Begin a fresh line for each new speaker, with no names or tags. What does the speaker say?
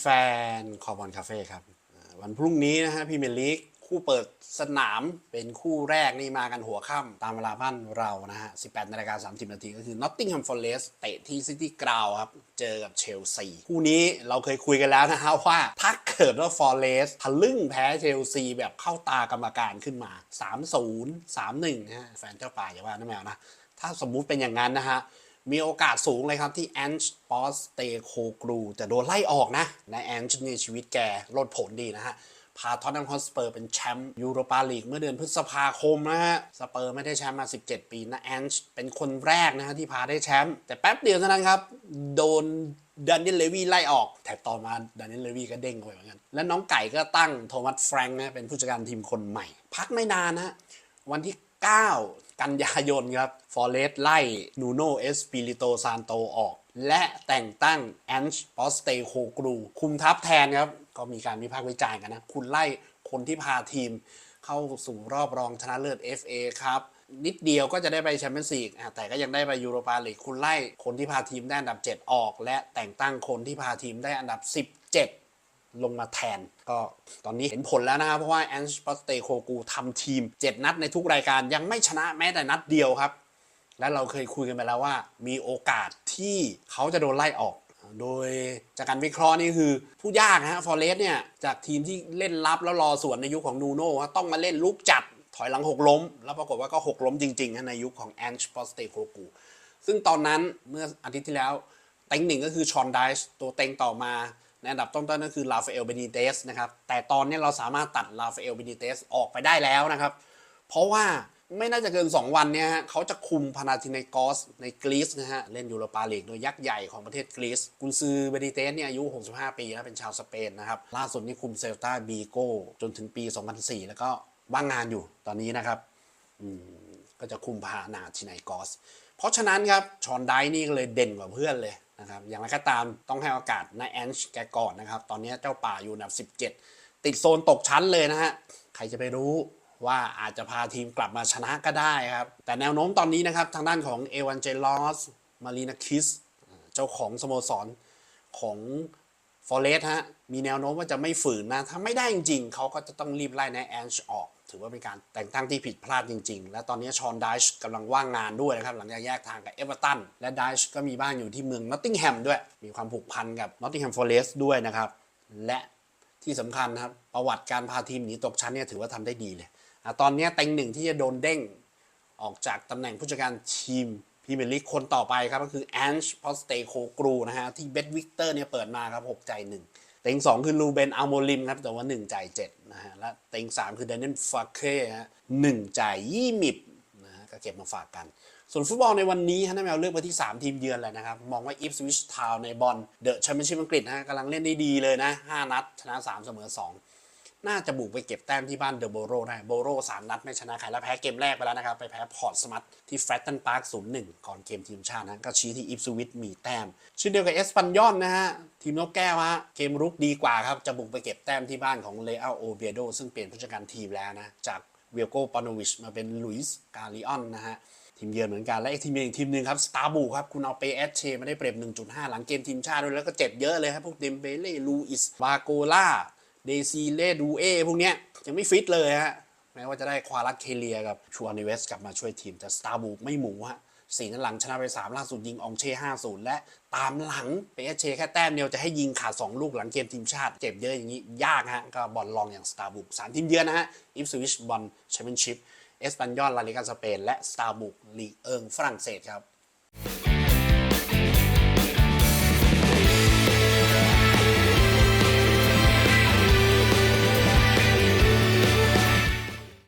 แฟนๆ คอบอลคาเฟ่ครับ วันพรุ่งนี้นะฮะพรีเมลีกคู่เปิดสนามเป็นคู่แรกนี่มากันหัวค่ำตามเวลาบ้านเรานะฮะ 18นาฬิกา30 นาทีก็คือ Nottingham Forest เตะที่ City Ground ครับ เจอกับเชลซี คู่นี้เราเคยคุยกันแล้วนะฮะว่า ถ้าเกิดว่า Forest ทะลึ่งแพ้เชลซีแบบเข้าตากรรมการขึ้นมา 3-0 3-1 นะฮะ แฟนเจ้าป่าอย่าว่านะแมวนะ ถ้าสมมุติเป็นอย่างนั้นนะฮะ มีโอกาสสูงเลยครับที่แอนช์ปอสเตโคกรูจะโดนไล่ออกนะและแอนช์ในยชีวิตแกลดผลดีนะฮะพาท็อตแนมฮอสเปอร์เป็นแชมป์ยูโรปาลีกเมื่อเดือนพฤษภาคมนะฮะ สเปอร์ไม่ได้แชมป์มา 17 ปีนะแอนช์เป็นคนแรกนะฮะที่พาได้แชมป์แต่แป๊บเดียวเท่านั้นครับ โดนดันเนลเลวีไล่ออกแต่ต่อมาดันเนลเลวีก็เด้งไปเหมือนกัน และน้องไก่ก็ตั้งโทมัสแฟรงค์นะเป็นผู้จัดการทีมคนใหม่ พักไม่นานนะฮะวันที่ 9 กันยายนครับฟอเรสไล่นูโนเอสปิริโตซานโตออก และแต่งตั้งแอนช์ปอสเตโคกรู คุมทัพแทนครับ ก็มีการวิพากษ์วิจารณ์กันนะ คุณไล่คนที่พาทีมเข้าสู่รอบรองชนะเลิศ FA ครับ นิดเดียวก็จะได้ไปแชมเปี้ยนส์ลีกแต่ก็ยังได้ไปยูโรปาลีกคุณไล่คนที่พาทีมได้อันดับ 7 ออก และแต่งตั้งคนที่พาทีมได้อันดับ 17 ลงมาแทน ก็ตอนนี้เห็นผลแล้วนะครับ เพราะว่าแอนช์ปอสเตโคกูทำทีม 7 นัดในทุกรายการยังไม่ชนะแม้แต่นัดเดียวครับ และเราเคยคุยกันไปแล้วว่า มีโอกาสที่เขาจะโดนไล่ออกโดยจากการวิเคราะห์นี่คือผู้ยากนะฮะฟอร์เรสเนี่ย จากทีมที่เล่นรับแล้วรอสวนในยุคของนูโน่ต้องมาเล่นลุกจัดถอยหลังหกล้ม แล้วปรากฏว่าก็หกล้มจริงๆนะในยุคของแอนช์ปอสเตโคกูซึ่งตอนนั้นเมื่ออาทิตย์ที่แล้ว เต็งหนึ่งก็คือชอนไดส์ตัวเต็งต่อมา ในอันดับต้นๆก็คือลาฟาเอลเบนิเตสนะครับ แต่ตอนนี้เราสามารถตัดลาฟาเอลเบนิเตสออกไปได้แล้วนะครับ เพราะว่าไม่น่าจะเกิน 2 วันเนี่ยฮะเขาจะคุมพานาธินกอสในกรีซนะฮะ เล่นยูโรปาลีกโดยยักษ์ใหญ่ของประเทศกรีซกุนซือเบนิเตสเนี่ยอายุ 65 ปีแล้วเป็นชาวสเปนนะครับ ล่าสุดนี่คุมเซลตาบีโกจนถึงปี 2004 แล้วก็ว่างงานอยู่ตอนนี้นะครับ ก็จะคุมพานาทินัยกอส เพราะฉะนั้นครับชอนไดนี่ก็เลยเด่นกว่าเพื่อนเลยนะครับอย่างไรก็ตามต้องให้โอกาสนายแอนช์แกก่อนนะครับ ตอนนี้เจ้าป่าอยู่อันดับ 17 ติดโซนตกชั้นเลยนะฮะใครจะไปรู้ว่าอาจจะพาทีมกลับมาชนะก็ได้ครับ แต่แนวโน้มตอนนี้นะครับ ทางด้านของเอวันเจลอสมารีนาคิสเจ้าของสโมสรของฟอเรสฮะมีแนวโน้มว่าจะไม่ฝืนนะ ถ้าไม่ได้จริงๆ เขาก็จะต้องรีบไล่นายแอนช์ออก ถือว่าเป็นการแต่งตั้งที่ผิดพลาดจริง ๆ และตอนนี้ชอนไดช์กำลังว่างงานด้วยนะครับ หลังจากแยกทางกับเอเวอร์ตันและไดช์ก็มีบ้านอยู่ที่เมืองนอตติงแฮมด้วย มีความผูกพันกับนอตติงแฮมฟอเรสด้วยนะครับ และที่สำคัญนะครับ ประวัติการพาทีมหนีตกชั้นเนี่ยถือว่าทำได้ดีเลยอตอนนี้เต็งหนึ่งที่จะโดนเด้งออกจากตำแหน่งผู้จัดการทีมพรีเมียร์ลีกคนต่อไปครับก็คือแอนช์พอสเตโคกรูนะฮะที่เบ t วิกเตอร์เนี่ยเปิดมาครับ6ใจหนึ่ง เต็ง 2 คือลูเบนอัลโมลิมครับ แต่ว่า1ใจ7นะฮะ และเต็ง 3 คือเด n นนฟาเคฮะหนึ่งจ่ายยี่มิบนะฮะก็เก็บมาฝากกัน ส่วนฟุตบอลในวันนี้ฮะน้าแมวเลือกไปที่ 3 ทีมเยือนเลยนะครับ มองว่าอีฟสวิชทาวในบอลเดอะแชมเปี้ยนชิพอังกฤษนะฮะกำลังเล่นได้ดีเลยนะ 5 นัด ชนะ 3 เสมอ 2 น่าจะบุกไปเก็บแต้มที่บ้านเดอะโบโรได้โบโรสามนัดไม่ชนะใครแล้วแพ้เกมแรกไปแล้วนะครับ ไปแพ้พอร์ตสมัตที่แฟตตันพาร์คศูนย์หนึ่งก่อนเกมทีมชาตินะก็ชี้ที่อิฟสวิตมีแต้มเช่นเดียวกับเอสปันยอนนะฮะ ทีมนกแก้วฮะเกมรุกดีกว่าครับ จะบุกไปเก็บแต้มที่บ้านของเลอาโอเบียโดซึ่งเปลี่ยนผู้จัดการทีมแล้วนะจากเวลโกปานวิชมาเป็นลุยส์กาลิออนนะฮะทีมเยือนเหมือนกันและอีกทีมหนึ่งอีกทีมหนึ่งครับสตาร์บูครับ คุณเอาเปเอสเชมาได้เปรียบ 1.5 หลังเกมทีมชาติด้วยแล้วก็เจ็บเยอะเลยครับ พวกเดมเบเล่ลูอิสวาโกล่า เดซีเลดูเอพวกเนี้ยยังไม่ฟิตเลยฮะแม้ว่าจะได้ควารัตเคเลียกับชูอานิเวสกลับมาช่วยทีมแต่สตาร์บูไม่หมูฮะสี่นัดหลังชนะไป 3 ล่าสุดยิงองเช่5-0 และตามหลังเปเอสเชแค่แต้มเดียวจะให้ยิงขาด 2 ลูกหลังเกมทีมชาติเจ็บเยอะอย่างนี้ ยากฮะ ก็บอลลองอย่างสตาร์บุกสามทีมเยือนนะฮะอิฟสวิชบอลแชมเปี้ยนชิพเอสปันยอลลาลิกาสเปนและสตาร์บุกลีกเอิงฝรั่งเศสครับ